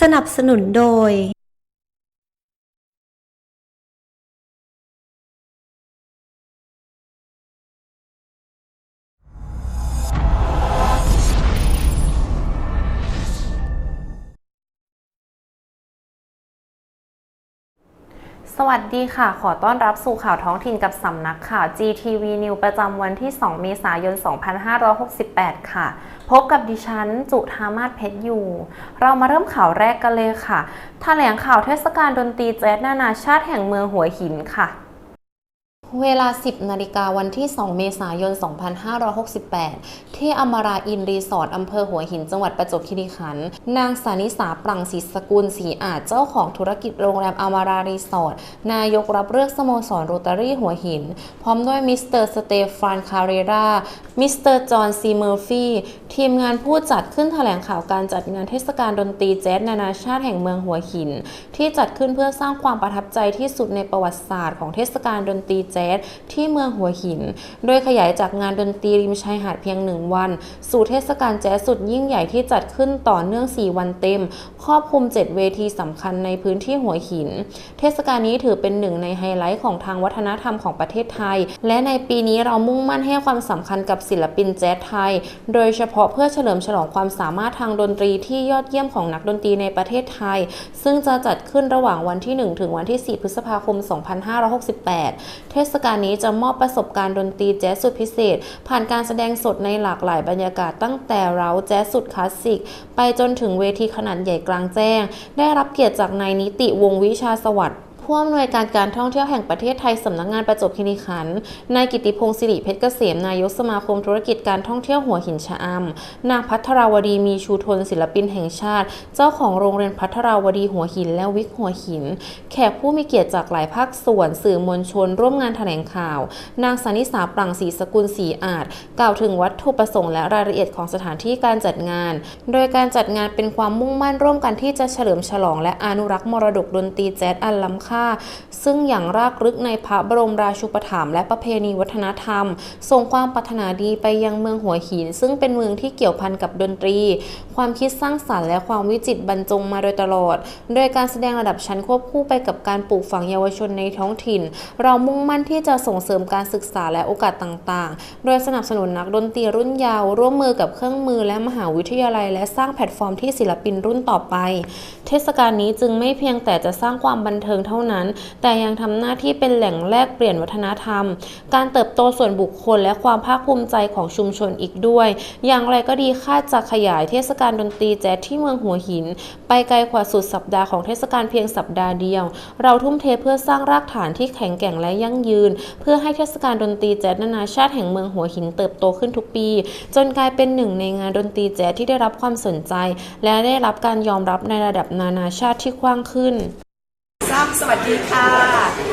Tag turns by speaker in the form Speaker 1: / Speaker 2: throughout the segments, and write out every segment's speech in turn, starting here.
Speaker 1: สนับสนุนโดย
Speaker 2: สวัสดีค่ะ ขอต้อนรับสู่ข่าวท้องถิ่นกับสำนักข่าว GTV News ประจำวันที่ 2 เมษายน 2568 ค่ะ พบกับดิฉัน จุธามาศเพชรอยู่ เรามาเริ่มข่าวแรกกันเลยค่ะ แถลงข่าวเทศกาลดนตรีแจ๊สนานาชาติแห่งเมืองหัวหินค่ะ เวลา 10 นาฬิกาวันที่ 2 เมษายน 2568 ที่อมราอินรีสอร์ทอำเภอหัวหินจังหวัดประจวบคีรีขันธ์ นางสานิสาปรังศรีสกุลศรีอาจเจ้าของธุรกิจโรงแรมอมรารีสอร์ท นายกรับเลือกสโมสรโรตารี่หัวหิน พร้อมด้วยมิสเตอร์สเตฟานคาเรรา มิสเตอร์จอห์นซีเมอร์ฟี่ ทีมงานผู้จัดขึ้นแถลงข่าวการจัดงานเทศกาลดนตรีแจ๊สนานาชาติแห่งเมืองหัวหิน ที่จัดขึ้นเพื่อสร้างความประทับใจที่สุดในประวัติศาสตร์ของเทศกาลดนตรีแจ๊สที่เมืองหัวหิน โดยขยายจากงานดนตรีริมชายหาดเพียงหนึ่งวัน สู่เทศกาลแจ๊สสุดยิ่งใหญ่ที่จัดขึ้นต่อเนื่อง 4 วันเต็ม ครอบคลุม 7 เวทีสำคัญในพื้นที่หัวหิน เทศกาลนี้ถือเป็นหนึ่งในไฮไลท์ของทางวัฒนธรรมของประเทศไทย และในปีนี้เรามุ่งมั่นให้ความสำคัญกับศิลปินแจ๊สไทย โดยเฉพาะเพื่อเฉลิมฉลองความสามารถทางดนตรีที่ยอดเยี่ยมของนักดนตรีในประเทศไทย ซึ่งจะจัดขึ้นระหว่างวันที่ 1 ถึงวันที่ 4 พฤษภาคม 2568 เทศศกาลนี้จะมอบประสบการณ์ดนตรีแจ๊สสุดพิเศษ ผ่านการแสดงสดในหลากหลายบรรยากาศตั้งแต่เร้าแจ๊สสุดคลาสสิก ไปจนถึงเวทีขนาดใหญ่กลางแจ้ง ได้รับเกียรติจากนายนิติวงวิชาสวัสดิ์ ผู้อำนวยการการท่องเที่ยวแห่งประเทศไทยสำนักงานประจวบคีรีขันธ์นายกิติพงศ์สิริเพชรเกษมนายกสมาคมธุรกิจการท่องเที่ยวหัวหินชะอำนางพัทราวดีมีชูทนศิลปินแห่งชาติ เจ้าของโรงเรียนพัทราวดีหัวหินและวิกหัวหิน แขกผู้มีเกียรติจากหลายภาคส่วนสื่อมวลชน ร่วมงานแถลงข่าว นางสานิสาปรังศรีสกุลศรีอาจ กล่าวถึงวัตถุประสงค์และรายละเอียดของสถานที่การจัดงาน โดยการจัดงานเป็นความมุ่งมั่นร่วมกันที่จะเฉลิมฉลองและอนุรักษ์มรดกดนตรีแจ๊สอันล้ำค่าซึ่งอย่างรากลึกในพระบรมราชูปถัมภ์และประเพณีวัฒนธรรม ส่งความปรารถนาดีไปยังเมืองหัวหิน ซึ่งเป็นเมืองที่เกี่ยวพันกับดนตรี ความคิดสร้างสรรค์และความวิจิตรบรรจงมาโดยตลอด โดยการแสดงระดับชั้นควบคู่ไปกับการปลูกฝังเยาวชนในท้องถิ่น เรามุ่งมั่นที่จะส่งเสริมการศึกษาและโอกาสต่างๆ โดยสนับสนุนนักดนตรีรุ่นเยาว์ร่วมมือกับเครื่องมือและมหาวิทยาลัย และสร้างแพลตฟอร์มที่ศิลปินรุ่นต่อไป เทศกาลนี้จึงไม่เพียงแต่จะสร้างความบันเทิงเท่านั้น แต่ยังทำหน้าที่เป็นแหล่งแลกเปลี่ยนวัฒนธรรม การเติบโตส่วนบุคคลและความภาคภูมิใจของชุมชนอีกด้วย อย่างไรก็ดีคาดจะขยายเทศกาลดนตรีแจ๊สที่เมืองหัวหิน ไปไกลกว่าสุดสัปดาห์ของเทศกาลเพียงสัปดาห์เดียว เราทุ่มเทเพื่อสร้างรากฐานที่แข็งแกร่งและยั่งยืน เพื่อให้เทศกาลดนตรีแจ๊สนานาชาติแห่งเมืองหัวหินเติบโตขึ้นทุกปี จนกลายเป็นหนึ่งในงานดนตรีแจ๊สที่ได้รับความสนใจ และได้รับการยอมรับในระดับนานาชาติที่กว้างขึ้น
Speaker 3: ทราบสวัสดีค่ะ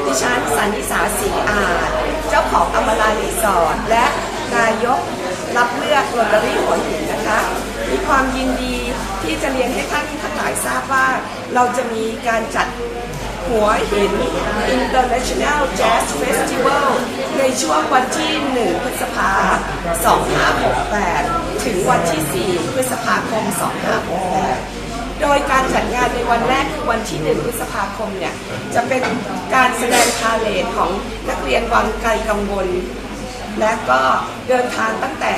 Speaker 3: ดิฉันสันนิสาศีอาจ เจ้าของอมรารีสอร์ทและนายกรับเลือกโรตารี่หัวหินนะคะ มีความยินดีที่จะเรียนให้ท่านทั้งหลายทราบว่า เราจะมีการจัดหัวหิน International Jazz Festival ในช่วงวันที่ 1 พฤษภา2568 ถึงวันที่ 4 พฤษภาคม 2568 โดยการจัดงานในวันแรกคือวันที่ 1 พฤษภาคมเนี่ยจะเป็นการแสดงพาเลทของนักเรียนวังไกลกังวล และก็เดินทางตั้งแต่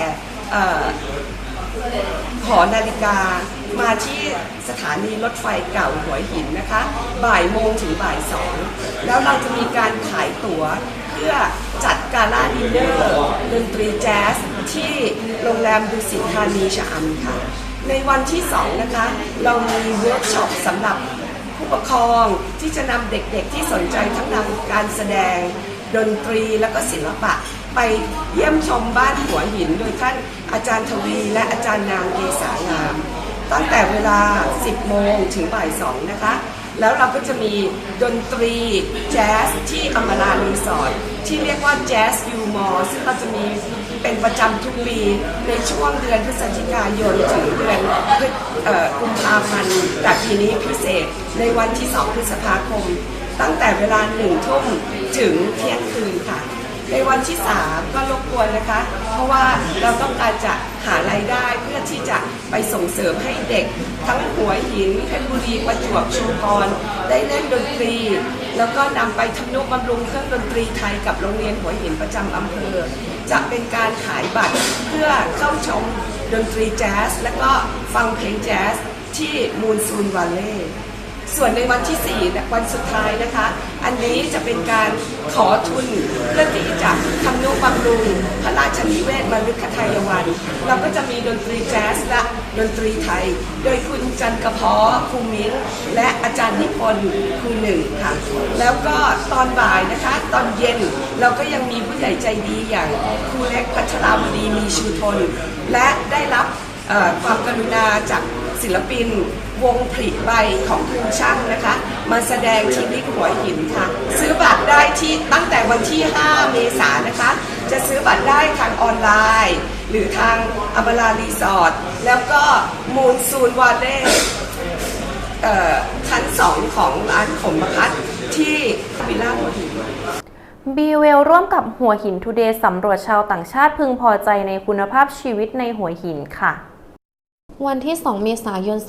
Speaker 3: เอ่อหอนาฬิกามาที่สถานีรถไฟเก่าหัวหินนะคะ บ่ายโมงถึงบ่ายสองแล้วเราจะมีการขายตั๋วเพื่อจัดการ่าดินเนอร์ดนตรีแจ๊สที่โรงแรมดุสิตธานีชะอำค่ะ ในวันที่สองนะคะ เรามีเวิร์กช็อปสำหรับผู้ปกครองที่จะนำเด็กๆที่สนใจทั้งนำการแสดง ดนตรีและก็ศิลปะ ไปเยี่ยมชมบ้านหัวหิน โดยท่านอาจารย์ทวีและอาจารย์นางเกษางาม ตั้งแต่เวลา 10 โมงถึงบ่าย 2 นะคะ แล้วเราก็จะมีดนตรีแจ๊สที่อมรารีสอร์ทที่เรียกว่าแจ๊สยูมอซึ่งเราจะมี เป็นประจำทุกปีในช่วงเดือนพฤศจิกายนถึงเดือนกุมภาพันธ์แต่ปีนี้พิเศษในวันที่ 2 พฤษภาคม ตั้งแต่เวลาหนึ่งทุ่มถึงเที่ยงคืนค่ะ ในวันที่ 3 ก็รบกวนนะคะ เพราะว่าเราต้องการจะหารายได้เพื่อที่จะไปส่งเสริมให้เด็ก ทั้งหัวหินเพชรบุรีประจวบชุมพรได้เล่นดนตรี แล้วก็นำไปทำนุบำรุงเครื่องดนตรีไทยกับโรงเรียนหัวหินประจำอำเภอ จะเป็นการขายบัตรเพื่อเข้าชมดนตรีแจ๊สและก็ฟังเพลงแจ๊สที่มูนซูนวาเล่ ส่วนในวันที่ 4 วันสุดท้ายนะคะ อันนี้จะเป็นการขอทุนเพื่อที่จะทำนุบำรุงพระราชนิเวศมฤคทายวัน เราก็จะมีดนตรีแจ๊สและดนตรีไทย โดยคุณจันกระเพาะครูมิ้นและอาจารย์นิพนธ์ครูหนึ่งค่ะ แล้วก็ตอนบ่ายนะคะ ตอนเย็นเราก็ยังมีผู้ใหญ่ใจดีอย่างครูเล็กพัชราวดีมีชูทน และได้รับความกรุณาจาก ศิลปินวงผลิใบของครูช่างนะคะ มาแสดงที่วิกหัวหินค่ะ ซื้อบัตรได้ที่ตั้งแต่วันที่ 5 เมษายนนะคะ จะซื้อบัตรได้ทางออนไลน์ หรือทางอับรารีสอร์ทแล้วก็มูนซูนวาเล่ชั้นสองของร้านขมพัดที่วิลล่าหัวหิน
Speaker 2: บีเวลร่วมกับหัวหินทูเดย์สำรวจชาวต่างชาติพึงพอใจในคุณภาพชีวิตในหัวหินค่ะ วันที่ 2 เมษายน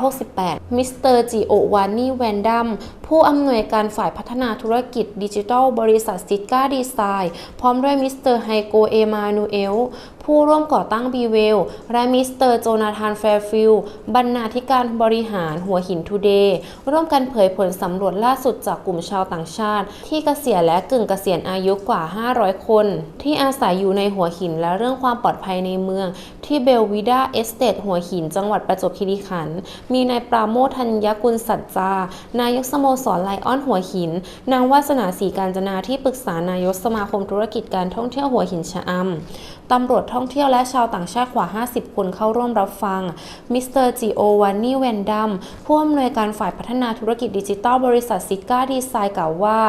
Speaker 2: 2568 มิสเตอร์จิโอวานีแวนดัม ผู้อำนวยการฝ่ายพัฒนาธุรกิจดิจิทัลบริษัทซิก้าดีไซน์พร้อมด้วยมิสเตอร์ไฮโกเอมานูเอลผู้ร่วมก่อตั้งบีเวลและมิสเตอร์โจนาธานแฟร์ฟิลบรรณาธิการบริหารหัวหินทูเดย์ร่วมกันเผยผลสำรวจล่าสุดจากกลุ่มชาวต่างชาติ ที่เกษียณและกึ่งเกษียณอายุกว่า 500 คน ที่อาศัยอยู่ในหัวหินและเรื่องความปลอดภัยในเมือง ที่เบลวิดาเอสเตทหัวหินจังหวัดประจวบคีรีขันธ์มีนายปราโมทธัญกุลสัจจา นายกสโมสสรไลออนหัวหิน นางวาสนาศรีการจนาที่ปรึกษานายกสมาคมธุรกิจการท่องเที่ยวหัวหินชะอำตำรวจท่องเที่ยวและชาวต่างชาติกว่า 50 คนเข้าร่วมรับฟัง มิสเตอร์จีโอวานนี่แวนดัมผู้อำนวยการฝ่ายพัฒนาธุรกิจดิจิทัลบริษัทซิก้าดีไซน์กล่าวว่า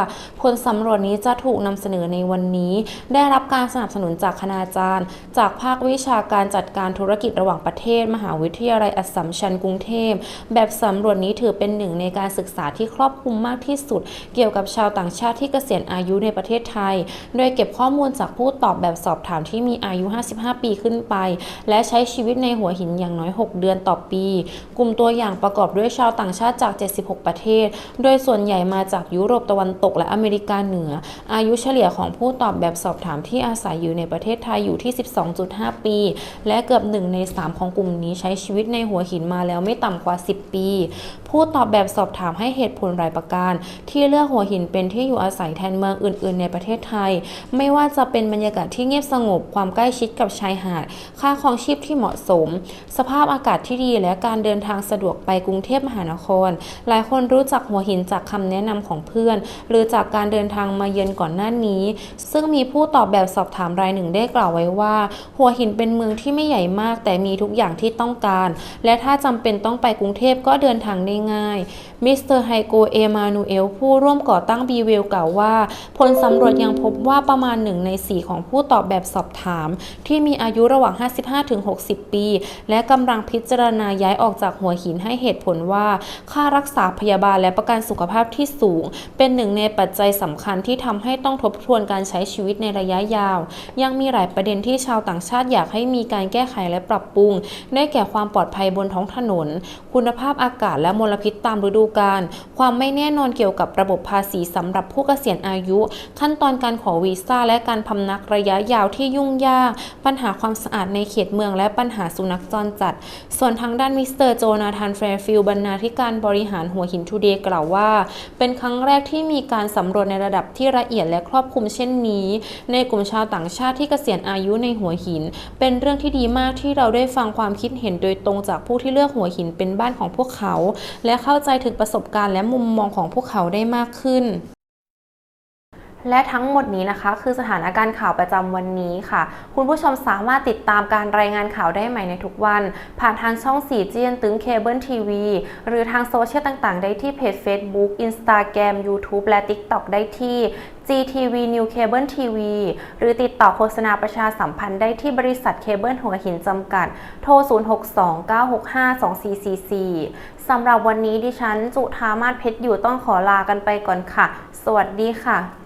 Speaker 2: ผลสำรวจนี้จะถูกนำเสนอในวันนี้ ได้รับการสนับสนุนจากคณาจารย์ จากภาควิชาการจัดการธุรกิจระหว่างประเทศ มหาวิทยาลัยอัสสัมชัญกรุงเทพ แบบสำรวจนี้ถือเป็นหนึ่งในการศึกษาที่ครอบคลุมมากที่สุด เกี่ยวกับชาวต่างชาติที่เกษียณอายุในประเทศไทย โดยเก็บข้อมูลจากผู้ตอบแบบสอบถามที่มีอายุ 55 ปีขึ้นไป และใช้ชีวิตในหัวหินอย่างน้อย 6 เดือนต่อปี กลุ่มตัวอย่างประกอบด้วยชาวต่างชาติจาก 76 ประเทศ โดยส่วนใหญ่มาจากยุโรปตะวันตกและอเมริกาเหนือ อายุเฉลี่ยของผู้ตอบแบบสอบถามที่อาศัยอยู่ในประเทศไทยอยู่ที่ 12.5 ปี และเกือบ 1 ใน 3 ของกลุ่มนี้ใช้ชีวิตในหัวหินมาแล้วไม่ต่ำกว่า 10 ปี ผู้ตอบแบบสอบถามให้เหตุผลรายประการ ที่เลือกหัวหินเป็นที่อยู่อาศัยแทนเมืองอื่น ๆ ในประเทศไทย ไม่ว่าจะเป็นบรรยากาศที่เงียบสงบความใกล้ชิดกับชายหาด ค่าครองชีพที่เหมาะสม สภาพอากาศที่ดีและการเดินทางสะดวกไปกรุงเทพมหานคร หลายคนรู้จักหัวหินจากคำแนะนำของเพื่อน หรือจากการเดินทางมาเยือนก่อนหน้านี้ ซึ่งมีผู้ตอบแบบสอบถามรายหนึ่งได้กล่าวไว้ว่า หัวหินเป็นเมืองที่ไม่ใหญ่มาก แต่มีทุกอย่างที่ต้องการ และถ้าจำเป็นต้องไปกรุงเทพก็เดินทางได้ง่ายมิสเตอร์ไฮโกเอมานูเอลผู้ร่วมก่อตั้งบีเวลกล่าวว่า ผลสำรวจยังพบว่าประมาณหนึ่งใน4ของผู้ตอบแบบสอบถาม ที่มีอายุระหว่าง 55-60 ปี และกำลังพิจารณาย้ายออกจากหัวหินให้เหตุผลว่า ค่ารักษาพยาบาลและประกันสุขภาพที่สูง เป็นหนึ่งในปัจจัยสำคัญที่ทำให้ต้องทบทวนการใช้ชีวิตในระยะยาว ยังมีหลายประเด็นที่ชาวต่างชาติอยากให้มีการแก้ไขและปรับปรุง ได้แก่ความปลอดภัยบนท้องถนน คุณภาพอากาศและมลพิษตามฤดูกาล ความไม่แน่นอนเกี่ยวกับระบบภาษีสำหรับผู้เกษียณอายุ ขั้นตอนการขอวีซ่าและการพำนักระยะยาวที่ยุ่งยาก ปัญหาความสะอาดในเขตเมืองและปัญหาสุนัขจรจัด ส่วนทางด้านมิสเตอร์โจนาธานแฟร์ฟิลด์บรรณาธิการบริหารหัวหินทูเดย์กล่าวว่า เป็นครั้งแรกที่มีการสำรวจในระดับที่ละเอียดและครอบคลุมเช่นนี้ ในกลุ่มชาวต่างชาติที่เกษียณอายุในหัวหิน เป็นเรื่องที่ดีมากที่เราได้ฟังความคิดเห็นโดยตรงจากผู้ที่เลือกหัวหินเป็นบ้านของพวกเขาและเข้าใจถึงประสบการณ์และมุมมองของพวกเขาได้มากขึ้นและทั้งหมดนี้นะคะ คือสถานการณ์ข่าวประจำวันนี้ค่ะ คุณผู้ชมสามารถติดตามการรายงานข่าวได้ใหม่ในทุกวัน ผ่านทางช่อง4เจียนตึงเคเบิลทีวีหรือทางโซเชียลต่างๆ ได้ที่เพจ Facebook Instagram YouTube และ TikTok ได้ที่ GTV New Cable TV หรือติดต่อโฆษณาประชาสัมพันธ์ได้ที่บริษัทเคเบิลหัวหินจำกัด โทร 0629652444 สำหรับวันนี้ดิฉันจุธามาศเพชรอยู่ต้องขอลากันไปก่อนค่ะ สวัสดีค่ะ